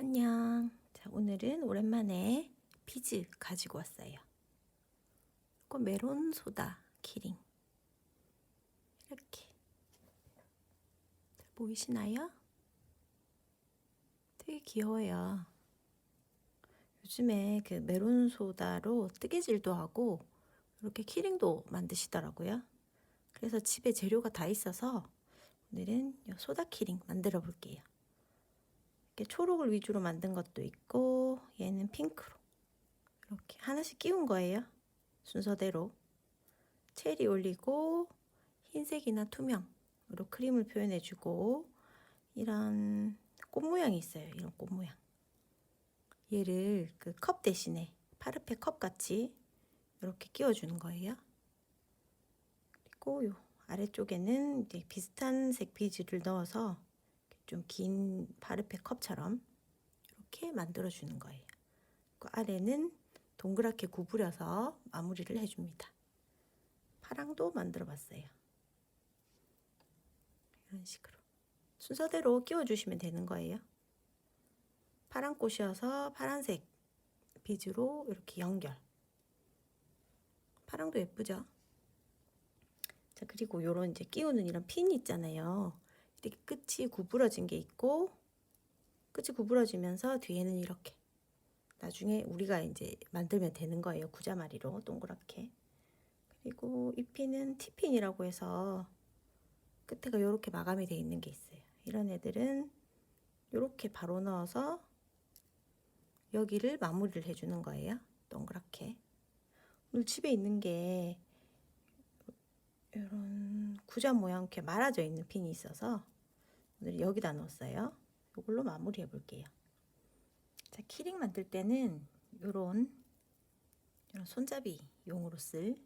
안녕. 자, 오늘은 오랜만에 피즈 가지고 왔어요. 이거 메론 소다 키링. 이렇게. 잘 보이시나요? 되게 귀여워요. 요즘에 그 메론 소다로 뜨개질도 하고 이렇게 키링도 만드시더라고요. 그래서 집에 재료가 다 있어서 오늘은 이 소다 키링 만들어 볼게요. 이렇게 초록을 위주로 만든 것도 있고 얘는 핑크로 이렇게 하나씩 끼운 거예요. 순서대로 체리 올리고 흰색이나 투명으로 크림을 표현해주고 이런 꽃 모양이 있어요. 이런 꽃 모양. 얘를 그 컵 대신에 파르페 컵 같이 이렇게 끼워주는 거예요. 그리고 요 아래쪽에는 이제 비슷한 색 비즈를 넣어서 좀긴 파르페 컵처럼 이렇게 만들어 주는 거예요. 그 아래는 동그랗게 구부려서 마무리를 해줍니다. 파랑도 만들어 봤어요. 이런 식으로 순서대로 끼워 주시면 되는 거예요. 파란 꽃이어서 파란색 비즈로 이렇게 연결. 파랑도 예쁘죠? 자, 그리고 요런 이제 끼우는 이런 핀 있잖아요. 이렇게 끝이 구부러진 게 있고 끝이 구부러지면서 뒤에는 이렇게 나중에 우리가 이제 만들면 되는 거예요. 구자마리로 동그랗게. 그리고 이 핀은 티핀이라고 해서 끝에가 이렇게 마감이 돼 있는 게 있어요. 이런 애들은 이렇게 바로 넣어서 여기를 마무리를 해주는 거예요. 동그랗게. 오늘 집에 있는 게 이런 구자 모양 이렇게 말아져 있는 핀이 있어서 오늘 여기다 넣었어요. 이걸로 마무리해 볼게요. 자, 키링 만들 때는 이런 이런 손잡이 용으로 쓸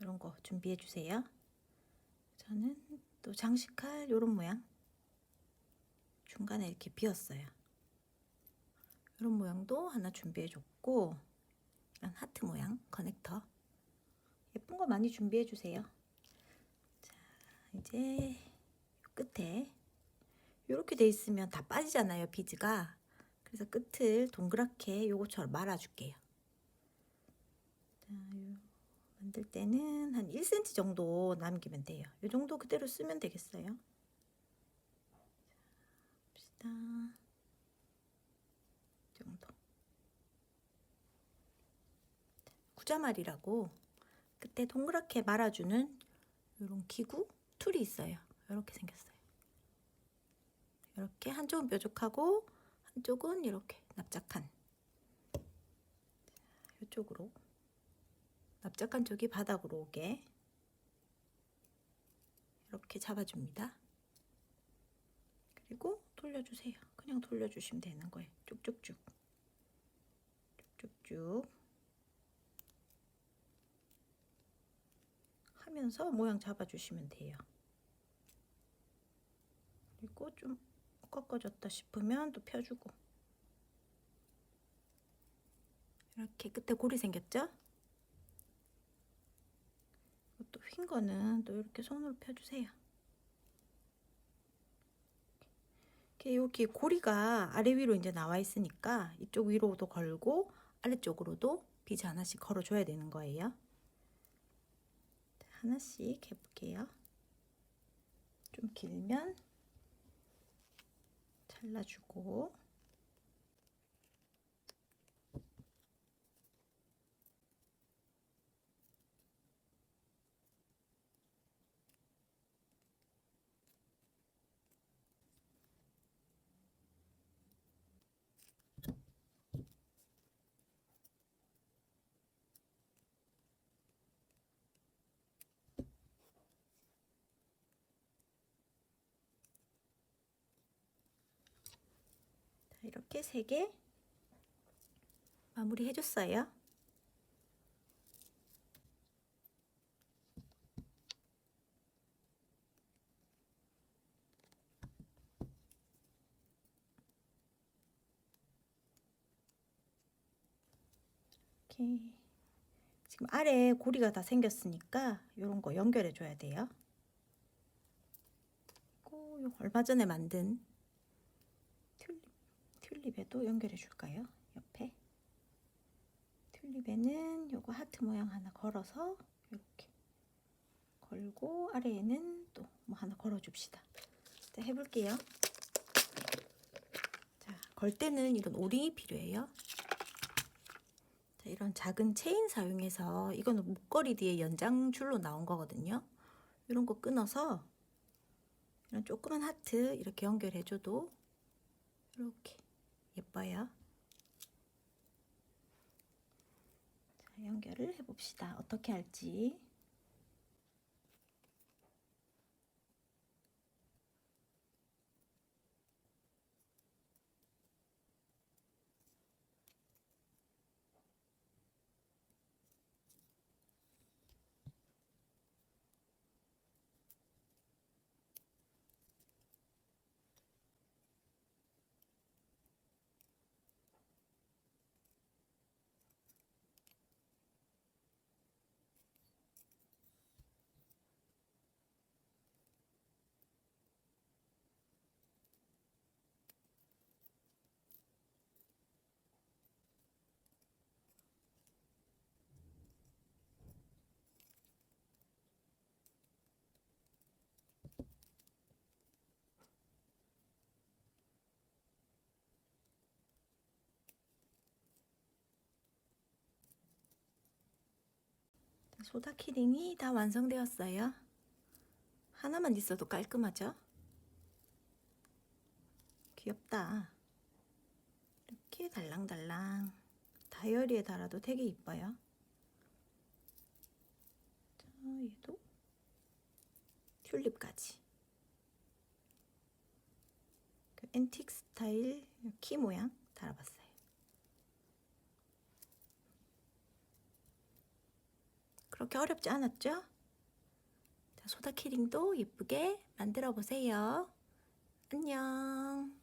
이런 거 준비해 주세요. 저는 또 장식할 이런 모양 중간에 이렇게 비었어요. 이런 모양도 하나 준비해 줬고 이런 하트 모양 커넥터 예쁜 거 많이 준비해 주세요. 자, 이제 끝에 이렇게 돼 있으면 다 빠지잖아요 비즈가. 그래서 끝을 동그랗게 요거처럼 말아줄게요. 만들 때는 한 1cm 정도 남기면 돼요. 이 정도 그대로 쓰면 되겠어요? 자, 봅시다. 구자말이라고 그때 동그랗게 말아주는 이런 기구 툴이 있어요. 이렇게 생겼어요. 이렇게 한쪽은 뾰족하고 한쪽은 이렇게 납작한. 이쪽으로. 납작한 쪽이 바닥으로 오게. 이렇게 잡아줍니다. 그리고 돌려주세요. 그냥 돌려주시면 되는 거예요. 쭉쭉쭉. 쭉쭉쭉 하면서 모양 잡아주시면 돼요. 그리고 좀 꺾어졌다 싶으면 또 펴주고 이렇게 끝에 고리 생겼죠? 또 휜 거는 또 이렇게 손으로 펴주세요. 이렇게 여기 고리가 아래 위로 이제 나와 있으니까 이쪽 위로도 걸고 아래쪽으로도 비즈 하나씩 걸어줘야 되는 거예요. 하나씩 해볼게요. 좀 길면 잘라주고 자, 이렇게 세개 마무리 해줬어요. 이렇게 지금 아래 고리가 다 생겼으니까 이런 거 연결해 줘야 돼요. 얼마 전에 만든 튤립 튤립에도 연결해 줄까요? 옆에 튤립에는 요거 하트 모양 하나 걸어서 이렇게 걸고 아래에는 또 뭐 하나 걸어 줍시다. 자, 해볼게요. 자, 걸 때는 이런 오링이 필요해요. 자, 이런 작은 체인 사용해서 이거는 목걸이 뒤에 연장 줄로 나온 거거든요. 이런 거 끊어서 이런 조그만 하트 이렇게 연결해줘도 이렇게 예뻐요. 자, 연결을 해봅시다. 어떻게 할지. 소다 키링이 다 완성되었어요. 하나만 있어도 깔끔하죠? 귀엽다. 이렇게 달랑달랑 다이어리에 달아도 되게 이뻐요. 자, 얘도 튤립까지. 그 앤틱 스타일 키 모양 달아봤어요. 그렇게 어렵지 않았죠? 자, 소다 키링도 예쁘게 만들어 보세요. 안녕.